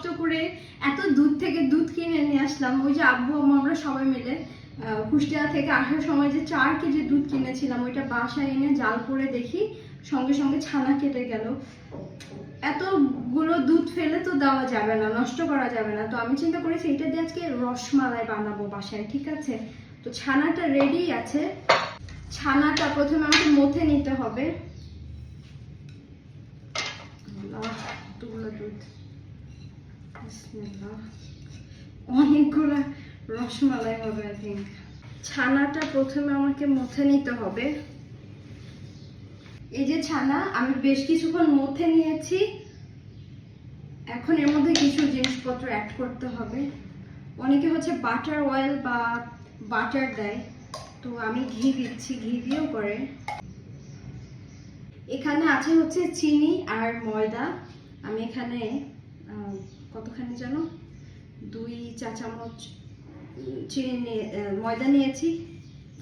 কষ্ট করে এত দুধ থেকে দুধ কিনে নিয়ে আসলাম। ওই যে আব্বু, আম্মু আমরা সবাই মিলে কুষ্টিয়া থেকে আসার সময় যে চার কেজি দুধ কিনেছিলাম, ওইটা বাসায় এনে জাল করে দেখি, সঙ্গে সঙ্গে ছানা কেটে গেল। এতগুলো দুধ ফেলে তো দেওয়া যাবে না, নষ্ট করা যাবে না। তো আমি চিন্তা করেছি, এটা দিয়ে আজকে রসমালাই বানাবো বাসায়, ঠিক আছে? তো ছানাটা রেডি আছে। ছানাটা প্রথমে আমাকে মথে নিতে হবে। দুধ। অনেকগুলো রসমালাই হবে আই থিঙ্ক ছানাটা প্রথমে আমাকে মথে নিতে হবে। এই যে ছানা আমি বেশ কিছুক্ষণ মথে নিয়েছি। এখন এর মধ্যে কিছু জিনিসপত্র অ্যাড করতে হবে। অনেকে হচ্ছে বাটার অয়েল বা বাটার দেয়। তো আমি ঘি দিচ্ছি ঘি দিয়েও করে। এখানে আছে হচ্ছে চিনি আর ময়দা। আমি এখানে কতখানি জানো? দুই চা চামচ চিনি নিয়ে ময়দা নিয়েছি।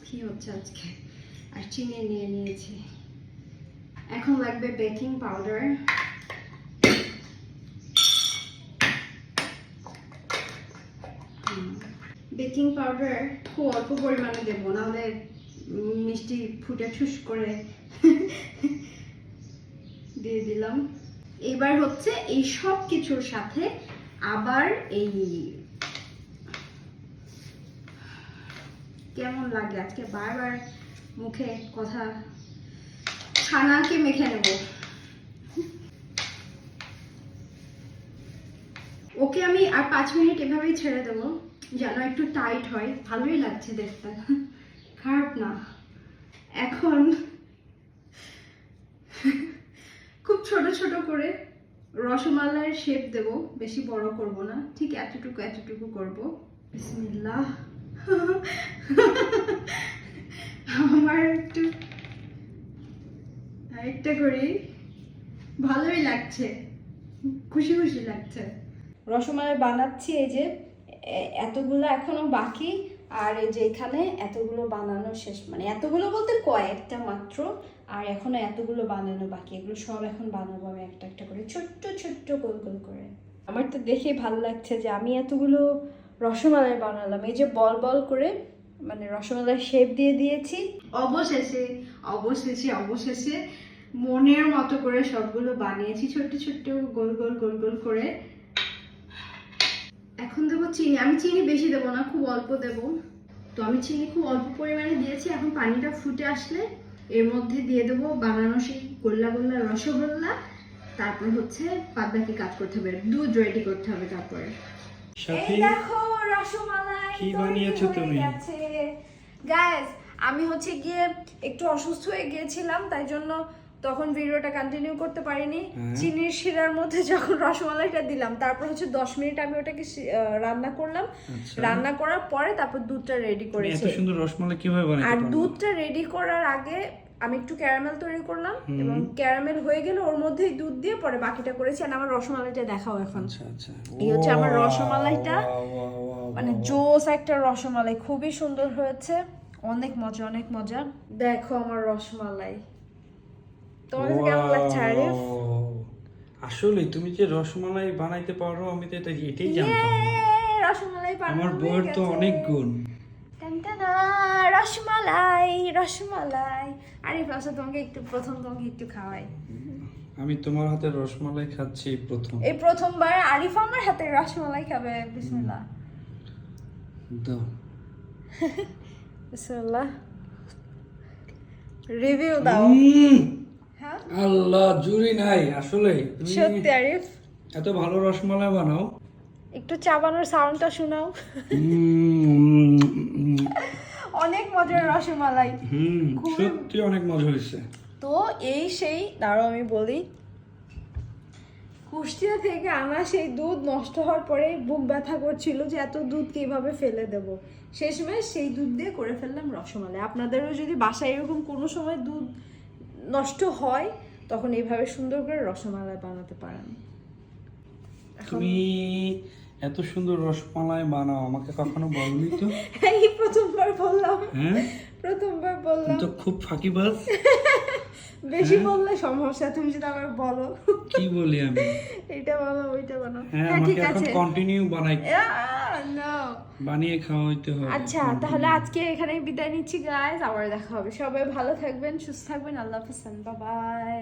কি হচ্ছে আজকে? আর চিনি নিয়ে নিয়েছি। এখন লাগবে বেকিং পাউডার। বেকিং পাউডার খুব অল্প পরিমাণে দেবো, নাহলে মিষ্টি ফুটে ঠুস করে দিয়ে দিলাম। এবার হচ্ছে এই সব কিছুর সাথে আবার এই কেমন লাগে? আজকে বারবার মুখে কথা ছানাকে মেখে নেব। ওকে আমি আর পাঁচ মিনিট এভাবেই ছেড়ে দেবো, যেন একটু টাইট হয়। ভালোই লাগছে দেখতে। খারাপ না। এখন খুব ছোট ছোট করে রসমালাইয়ের শেপ দেব, বেশি বড় করব না, ঠিক এতটুকু এতটুকু করব। বিসমিল্লাহ। আমার একটু আরেকটা করি। ভালোই লাগছে। খুশি খুশি লাগছে। রসমালাই বানাচ্ছি, এই যে এতগুলো এখনও বাকি, আর এই এতগুলো বানানো শেষ মানে এতগুলো বলতে কয়েকটা মাত্র। আর এখনও এতগুলো বানানো বাকি, এগুলো সব এখন বানাবো আমি একটা একটা করে, ছোট্ট ছোট্ট গোল গোল করে। আমার তো দেখে ভালো লাগছে যে আমি এতগুলো রসমালাই বানালাম। এই যে বল বল করে মানে রসমালাই শেপ দিয়ে দিয়েছি। অবশেষে অবশেষে অবশেষে মনের মতো করে সবগুলো বানিয়েছি, ছোট্ট ছোট্ট গোল গোল গোল গোল করে। এখন দেবো চিনি। আমি চিনি বেশি দেবো না, খুব অল্প দেবো। তো আমি চিনি খুব অল্প পরিমাণে দিয়েছি। এখন পানিটা ফুটে আসলে এর মধ্যে দিয়ে দেবো বানানো সেই গোল্লা গোল্লা রসগোল্লা তারপর হচ্ছে পাবদাকে কাজ করতে হবে দুধ রেডি করতে হবে তারপরে এই দেখো রসমালাই কি বানিয়েছো তুমি? গাইস আমি হচ্ছে গিয়ে একটু অসুস্থ হয়ে গিয়েছিলাম তাই জন্য তখন ভিডিওটা কন্টিনিউ করতে পারিনি। হ্যাঁ। চিনির শিরার মধ্যে যখন রসমালাইটা দিলাম তারপর হচ্ছে দশ মিনিট আমি ওটাকে রান্না করলাম। আচ্ছা। রান্না করার পরে তারপর দুধটা রেডি তুমি এত করেছি সুন্দর রসমালাই কীভাবে বানাইতে আর দুধটা রেডি করার আগে আমি একটু ক্যারামেল তৈরি করলাম এবং ক্যারামেল হয়ে গেলে ওর মধ্যেই দুধ দিয়ে পরে বাকিটা করেছি আর আমার রসমালাইটা দেখাও এখন। আচ্ছা আচ্ছা। এই হচ্ছে আমার রসমালাইটা। মানে জোস একটা রসমালাই খুবই সুন্দর হয়েছে। অনেক মজা অনেক মজা। দেখো আমার রসমালাই। তোমার কেমন লাগছে? আরিফ আসলে তুমি যে রসমালাই বানাইতে পারো আমি তো এটা এটাই জানতাম রসমালাই আমার তো অনেক গুণ। রসমালাই রসমালাই। আরিফ আসলে তোমাকে একটু প্রথম তোমাকে একটু খাওয়াই। আমি তোমার হাতে রসমালাই খাচ্ছি প্রথম। এই প্রথমবার আরিফ আমার হাতে রসমালাই খাবে বিসমিল্লাহ। দাও। বিসমিল্লাহ। রিভিউ দাও। আল্লাহ জুড়ি নাই আসলে। সত্যি আরিফ। এত ভালো রসমালাই বানাও। একটু চাবানোর সাউন্ডটা শোনাও। অনেক মজার রসমালাই। সত্যি অনেক মজা হয়েছে। তো এই সেই দাঁড়াও আমি বলি। কুষ্টিয়া থেকে আনা সেই দুধ নষ্ট হওয়ার পরে বুক ব্যথা করছিল যে এত দুধ কীভাবে ফেলে দেব? শেষমেশ সেই দুধ দিয়ে করে ফেললাম রসমালাই। আপনাদেরও যদি বাসায় এরকম কোনো সময় দুধ নষ্ট হয় তখন এইভাবে সুন্দর করে রসমালাই বানাতে পারেন। তুমি এত সুন্দর রসমালাই বানাও আমাকে কখনো বলনি তো? এই প্রথমবার বললাম। হ্যাঁ? প্রথমবার তুমি বললাম। তো খুব ফাঁকিবাজ। বেশি হ্যাঁ? বললে সমস্যা তুমি যদি আবার বলো। কি বলি আমি? এটা বলো ওইটা বলো। হ্যাঁ হ্যাঁ ঠিক আছে। কন্টিনিউ বানাই। আহ, খাওয়া বানিয়ে খাওয়াইতে হবে। আচ্ছা তাহলে আজকে এখানে বিদায় নিচ্ছি গাইজ আবার দেখা হবে। সবাই ভালো থাকবেন সুস্থ থাকবেন। আল্লাহ হাফিজ বাই।